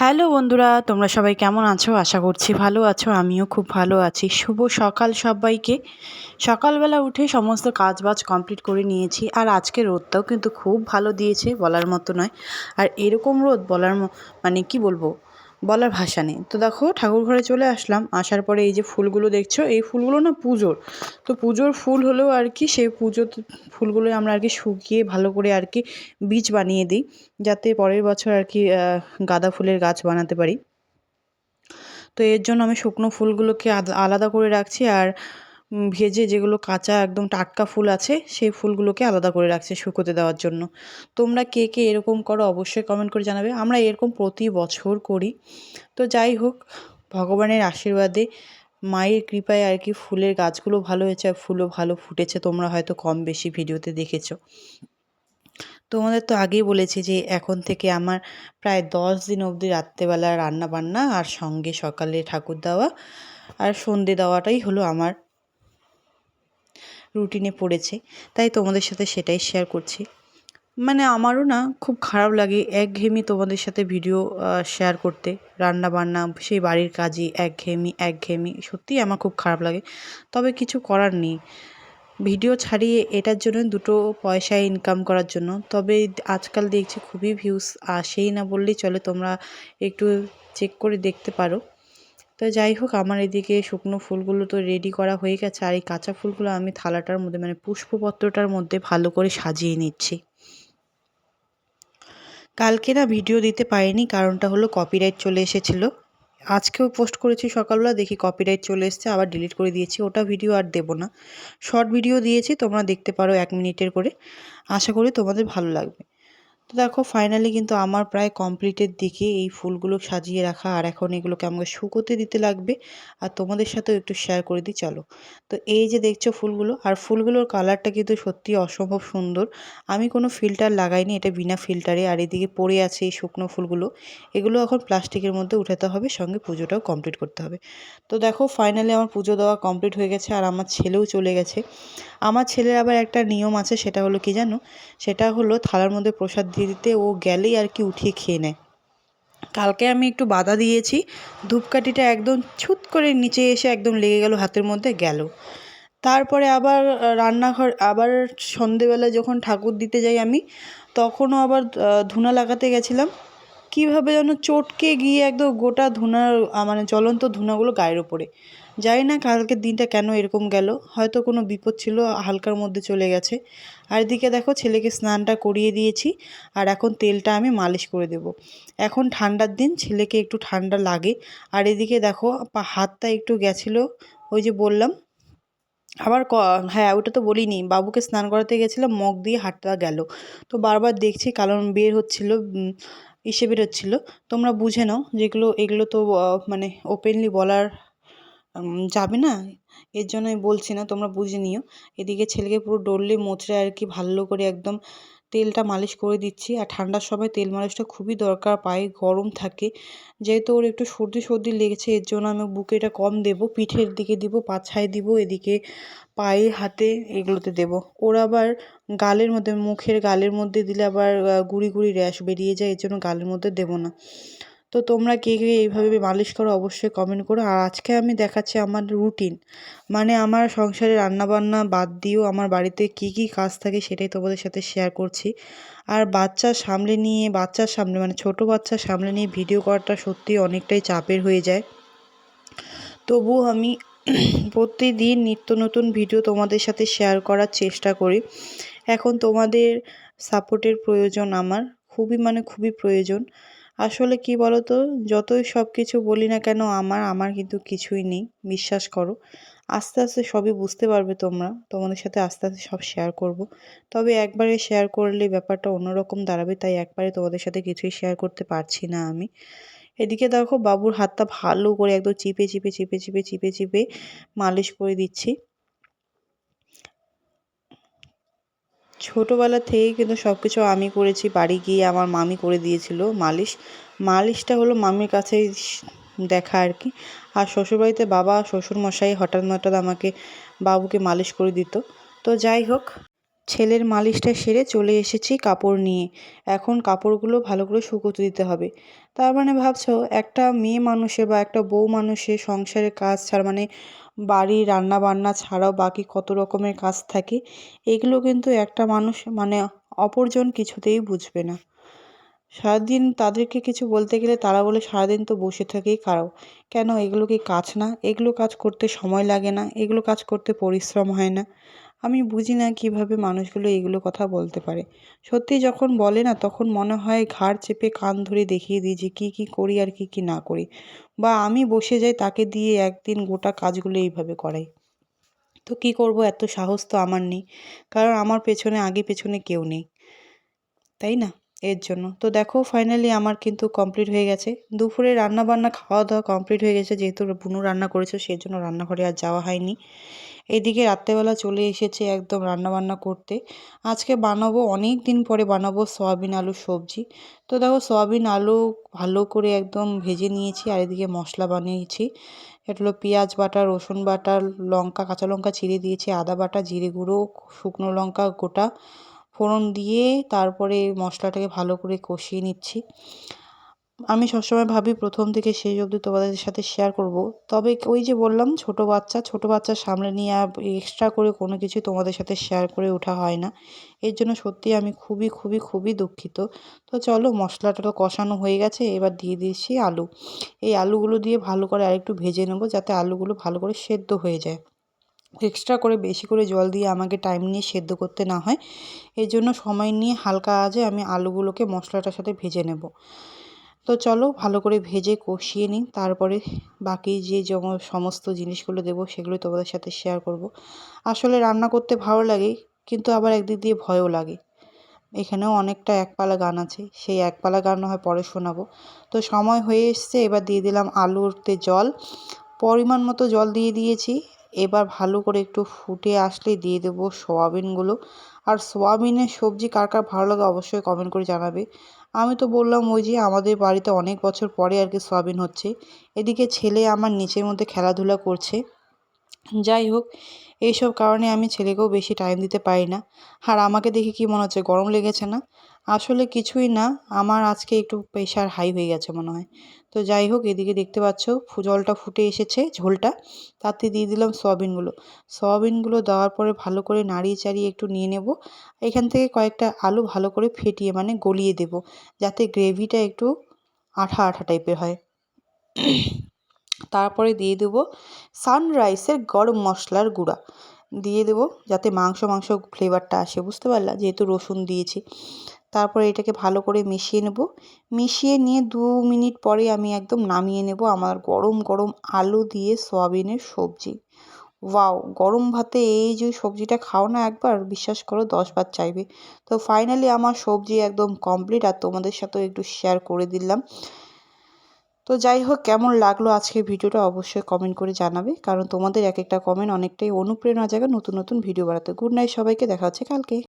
Hello বন্ধুরা, তোমরা সবাই কেমন আছো? আশা করছি ভালো আছো, আমিও খুব ভালো আছি। শুভ সকাল সবাইকে। সকালবেলা উঠে সমস্ত কাজ বাজ কমপ্লিট করে নিয়েছি, আর আজকে রোদটাও কিন্তু খুব ভালো দিয়েছে বলার মতো নয়। আর এরকম রোদ বলার মানে কি বলব? বলার ভাষা নেই। তো দেখো ঠাকুর ঘরে চলে আসলাম, আসার পরে এই যে ফুলগুলো দেখছ, এই ফুলগুলো না পুজোর। তো পুজোর ফুল হলেও আর কি সেই পুজো ফুলগুলো আমরা আর কি শুকিয়ে ভালো করে আর কি বীজ বানিয়ে দিই, যাতে পরের বছর আর কি গাঁদা ফুলের গাছ বানাতে পারি। তো এর জন্য আমি শুকনো ফুলগুলোকে আলাদা করে রাখছি আর ভেজে যেগুলো কাঁচা একদম টাটকা ফুল আছে, সেই ফুলগুলোকে আলাদা করে রাখছে শুকোতে দেওয়ার জন্য। তোমরা কে কে এরকম করো অবশ্যই কমেন্ট করে জানাবে। আমরা এরকম প্রতি বছর করি। তো যাই হোক, ভগবানের আশীর্বাদে, মায়ের কৃপায় আর কি ফুলের গাছগুলো ভালো হয়েছে আর ফুলও ভালো ফুটেছে। তোমরা হয়তো কম বেশি ভিডিওতে দেখেছ। তোমাদের তো আগেই বলেছি যে এখন থেকে আমার প্রায় দশ দিন অবধি রাত্রেবেলা রান্না বান্না আর সঙ্গে সকালে ঠাকুর দেওয়া আর সন্ধে দেওয়াটাই হলো আমার রুটিনে পড়েছে, তাই তোমাদের সাথে সেটাই শেয়ার করছি। মানে আমারও না খুব খারাপ লাগে একঘেয়েমি তোমাদের সাথে ভিডিও শেয়ার করতে রান্না বান্না সেই বাড়ির কাজই একঘেয়েমি একঘেয়েমি সত্যিই আমার খুব খারাপ লাগে। তবে কিছু করার নেই। ভিডিও ছাড়িয়ে এটার জন্য দুটো পয়সা ইনকাম করার জন্য, তবে আজকাল দেখছি খুবই ভিউস আসেই না বললেই চলে, তোমরা একটু চেক করে দেখতে পারো। তো যাই হোক, আমার এদিকে শুকনো ফুলগুলো তো রেডি করা হয়ে গেছে। আর এই কাঁচা ফুলগুলো আমি থালাটার মধ্যে মানে পুষ্পপত্রটার মধ্যে ভালো করে সাজিয়ে নিচ্ছি। কালকে না ভিডিও দিতে পারিনি, কারণটা হলো কপিরাইট চলে এসেছিল। আজকেও পোস্ট করেছি সকালবেলা, দেখি কপিরাইট চলে এসেছে, আবার ডিলিট করে দিয়েছি। ওটা ভিডিও আর দেবো না। শর্ট ভিডিও দিয়েছি, তোমরা দেখতে পারো এক মিনিটের করে। আশা করি তোমাদের ভালো লাগবে। তো দেখো ফাইনালি কিন্তু আমার প্রায় কমপ্লিটের দিকে এই ফুলগুলো সাজিয়ে রাখা, আর এখন এগুলোকে আমাকে শুকোতে দিতে লাগবে। আর তোমাদের সাথেও একটু শেয়ার করে দিই, চলো। তো এই যে দেখছ ফুলগুলো, আর ফুলগুলোর কালারটা কিন্তু সত্যি অসম্ভব সুন্দর। আমি কোনো ফিল্টার লাগাইনি, এটা বিনা ফিল্টারে আর এদিকে পড়ে আছে এই শুকনো ফুলগুলো। এগুলো এখন প্লাস্টিকের মধ্যে উঠাতে হবে, সঙ্গে পুজোটাও কমপ্লিট করতে হবে। তো দেখো ফাইনালি আমার পুজো দেওয়া কমপ্লিট হয়ে গেছে, আর আমার ছেলেও চলে গেছে। আমার ছেলের আবার একটা নিয়ম আছে, সেটা হলো কি জানো? সেটা হলো থালার মধ্যে প্রসাদ দিয়ে দিতে, ও গেলেই আর কি উঠিয়ে খেয়ে নেয়। কালকে আমি একটু বাধা দিয়েছি, ধূপকাঠিটা একদম ছুত করে নিচে এসে একদম লেগে গেল হাতের মধ্যে, গেল। তারপরে আবার রান্নাঘর, আবার সন্ধেবেলা যখন ঠাকুর দিতে যাই আমি, তখনও আবার ধুনা লাগাতে গেছিলাম। কীভাবে যেন চটকে গিয়ে একদম গোটা ধুনার মানে জ্বলন্ত ধুনাগুলো গায়ের ওপরে জানি না কালকের দিনটা কেন এরকম গেল। হয়তো কোনো বিপদ ছিল, হালকার মধ্যে চলে গেছে। আর এদিকে দেখো, ছেলেকে স্নানটা করিয়ে দিয়েছি আর এখন তেলটা আমি মালিশ করে দেব। এখন ঠান্ডার দিন, ছেলেকে একটু ঠান্ডা লাগে। আর এদিকে দেখো হাতটা একটু গেছিল, ওই যে বললাম। আবার ক হ্যাঁ ওটা তো বলিনি, বাবুকে স্নান করাতে গেছিলাম মগ দিয়ে হাতটা গেল। তো বারবার দেখছি কারণ বের হচ্ছিল ইসে বেরোচ্ছিল। তোমরা বুঝে নাও, যেগুলো, এগুলো তো মানে ওপেনলি বলার যাবে না? এর জন্য আমি বলছি না, তোমরা বুঝে নিও। এদিকে ছেলেকে পুরো ডললে মোচড়ে আর কি ভালো করে একদম তেলটা মালিশ করে দিচ্ছি। আর ঠান্ডার সময় তেল মালিশটা খুবই দরকার, পায়ে গরম থাকে। যেহেতু ওর একটু সর্দি সর্দি লেগেছে, এর জন্য আমি বুকে এটা কম দেবো, পিঠের দিকে দিব, পাছায় দিব, এদিকে পায়ে, হাতে এগুলোতে দেব। ওর আবার গালের মধ্যে, মুখের গালের মধ্যে দিলে আবার গুড়ি গুড়ি র্যাশ বেরিয়ে যায়, এর জন্য গালের মধ্যে দেবো না। তো তোমরা কে কে এইভাবে মালিশ করো অবশ্যই কমেন্ট করো। আর আজকে আমি দেখাচ্ছি আমার রুটিন মানে আমার সংসারে রান্নাবান্না বাদ দিয়েও আমার বাড়িতে কি কি কাজ থাকে সেটাই তোমাদের সাথে শেয়ার করছি। আর বাচ্চা সামলে নিয়ে বাচ্চার সামনে মানে ছোট বাচ্চা সামলে নিয়ে ভিডিও করাটা সত্যি অনেকটাই চাপের হয়ে যায়। তবুও আমি প্রতিদিন নিত্য নতুন ভিডিও তোমাদের সাথে শেয়ার করার চেষ্টা করি। এখন তোমাদের সাপোর্টের প্রয়োজন আমার, খুবই মানে খুবই প্রয়োজন। আসলে কি বলো তো যতই সব কিছু বলি না কেন, আমার আমার কিন্তু কিছুই নেই। বিশ্বাস করো। আস্তে আস্তে সবই বুঝতে পারবে তোমরা। তোমাদের সাথে আস্তে আস্তে সব শেয়ার করব। তবে একবারে শেয়ার করলে ব্যাপারটা অন্যরকম দাঁড়াবে, তাই একবারে তোমাদের সাথে কিছুই শেয়ার করতে পারছি না আমি। এদিকে দেখো, বাবুর হাতটা ভালো করে একদম চিপে চিপে চিপে চিপে চিপে চিপে মালিশ করে দিচ্ছি। ছোটোবেলা থেকেই কিন্তু সব কিছু আমি করেছি, বাড়ি গিয়ে আমার মামি করে দিয়েছিল মালিশ। মালিশটা হলো মামির কাছেই দেখা আর কি। আর শ্বশুরবাড়িতে বাবা, শ্বশুরমশাই হঠাৎ হঠাৎ আমাকে, বাবুকে মালিশ করে দিত। তো যাই হোক, ছেলের মালিশটা সেরে চলে এসেছি কাপড় নিয়ে। এখন কাপড়গুলো ভালো করে শুকোতে দিতে হবে। তার মানে ভাবছ, একটা মেয়ে মানুষের বা একটা বউ মানুষের সংসারের কাজ ছাড়া মানে বাড়ি রান্না বান্না ছাড়াও বাকি কত রকমের কাজ থাকে, এগুলো কিন্তু একটা মানুষ মানে অপরজন কিছুতেই বুঝবে না। সারাদিন তাদেরকে কিছু বলতে গেলে তারা বলে, সারাদিন তো বসে থাকেই খাও। কেন? এগুলো কি কাজ না? এগুলো কাজ করতে সময় লাগে না। এগুলো কাজ করতে পরিশ্রম হয় না। আমি বুঝি না কীভাবে মানুষগুলো এগুলো কথা বলতে পারে। সত্যি যখন বলে না, তখন মনে হয় ঘাড় চেপে কান ধরে দেখিয়ে দিই যে কী কী করি আর কী কী না করি। বা আমি বসে যাই তাকে দিয়ে একদিন গোটা কাজগুলো এইভাবে করাই। তো কী করব? এত সাহস তো আমার নেই। কারণ আমার পেছনে, আগে পেছনে কেউ নেই। তাই না? এর জন্য। তো দেখো ফাইনালি আমার কিন্তু কমপ্লিট হয়ে গেছে। দুপুরে রান্না বান্না খাওয়া দাওয়া কমপ্লিট হয়ে গেছে। যেহেতু বুনু রান্না করেছে সেই জন্য রান্নাঘরে আর যাওয়া হয়নি। এদিকে রাত্রেবেলা চলে এসেছে একদম রান্না বান্না করতে। আজকে বানাবো অনেক দিন পরে বানাবো সয়াবিন আলুর সবজি। তো দেখো, সয়াবিন আলু ভালো করে একদম ভেজে নিয়েছি আর এদিকে মশলা বানিয়েছি। এটা হলো পেঁয়াজ বাটা, রসুন বাটা, লঙ্কা, কাঁচা লঙ্কা ছিঁড়ে দিয়েছি, আদা বাটা, জিরে গুঁড়ো, শুকনো লঙ্কা গোটা ফোড়ন দিয়ে তারপরে মশলাটাকে ভালো করে কষিয়ে নিচ্ছি। আমি সবসময় ভাবি প্রথম থেকে শেষ অবধি তোমাদের সাথে শেয়ার করব। তবে ওই যে বললাম, ছোট বাচ্চা ছোট বাচ্চা সামনে নিয়ে এক্সট্রা করে কোনো কিছু তোমাদের সাথে শেয়ার করে ওঠা হয় না। এর জন্য সত্যি আমি খুবই খুবই খুবই দুঃখিত। তো চলো, মশলাটা তো কষানো হয়ে গেছে, এবার দিয়ে দিয়েছি আলু। এই আলুগুলো দিয়ে ভালো করে আরেকটু ভেজে নেব, যাতে আলুগুলো ভালো করে সেদ্ধ হয়ে যায়। এক্সট্রা করে বেশি করে জল দিয়ে আমাকে টাইম নিয়ে সেদ্ধ করতে না হয়। এই জন্য সময় নিয়ে হালকা আজে আমি আলুগুলোকে মশলাটার সাথে ভেজে নেব। তো চলো ভালো করে ভেজে কষিয়ে নিই, তারপরে বাকি যে সমস্ত জিনিসগুলো দেবো সেগুলো তোমাদের সাথে শেয়ার করব। আসলে রান্না করতে ভালো লাগে, কিন্তু আবার একদিক দিয়ে ভয়ও লাগে। এখানেও অনেকটা একপালা গান আছে, সেই একপালা গান হয় পরে শোনাবো। তো সময় হয়ে এসছে, এবার দিয়ে দিলাম আলুরতে জল। পরিমাণ মতো জল দিয়ে দিয়েছি এবার ভালো করে একটু ফুটে আসলে দিয়ে দেবো সোয়াবিনগুলো। আর সোয়াবিনের সবজি কার কার ভালো লাগে অবশ্যই কমেন্ট করে জানাবে। আমি তো বললাম ওই যে আমাদের বাড়িতে অনেক বছর পরে আর কি সোয়াবিন হচ্ছে। এদিকে ছেলে আমার নিচের মধ্যে খেলাধুলা করছে। যাই হোক, এইসব কারণে আমি ছেলেকেও বেশি টাইম দিতে পারি না। আর আমাকে দেখে কি মনে হচ্ছে, গরম লেগেছে না? আসলে কিছুই না, আমার আজকে একটু প্রেশার হাই হয়ে গেছে মনে হয়। তো যাই হোক, এদিকে দেখতে পাচ্ছ জলটা ফুটে এসেছে, ঝোলটা। তাতে দিয়ে দিলাম সয়াবিনগুলো। সয়াবিনগুলো দেওয়ার পরে ভালো করে নাড়িয়ে চাড়িয়ে একটু নিয়ে নেব। এখান থেকে কয়েকটা আলু ভালো করে ফেটিয়ে মানে গলিয়ে দেব, যাতে গ্রেভিটা একটু আঠা আঠা টাইপের হয়। তারপরে দিয়ে দেবো সানরাইসের গরম মশলার গুঁড়া। দিয়ে দেবো যাতে মাংস মাংস ফ্লেভারটা আসে, বুঝতে পারলা? যেহেতু রসুন দিয়েছি। তারপরে এটাকে ভালো করে মিশিয়ে নেব। মিশিয়ে নিয়ে দু মিনিট পরে আমি একদম নামিয়ে নেব আমার গরম গরম আলু দিয়ে সয়াবিনের সবজি। ওয়াও! গরম ভাতে এই যে সবজিটা খাও না একবার, বিশ্বাস করো দশবার চাইবে। তো ফাইনালি আমার সবজি একদম কমপ্লিট আর তোমাদের সাথেও একটু শেয়ার করে দিলাম। তো যাই হোক, কেমন লাগল আজকে ভিডিওটা অবশ্যই কমেন্ট করে জানাবে। কারণ তোমাদের এক একটা কমেন্ট অনেকটাই অনুপ্রেরণা জায়গা নতুন নতুন ভিডিও বানাতে। গুড নাইট সবাইকে, দেখা হচ্ছে কালকে।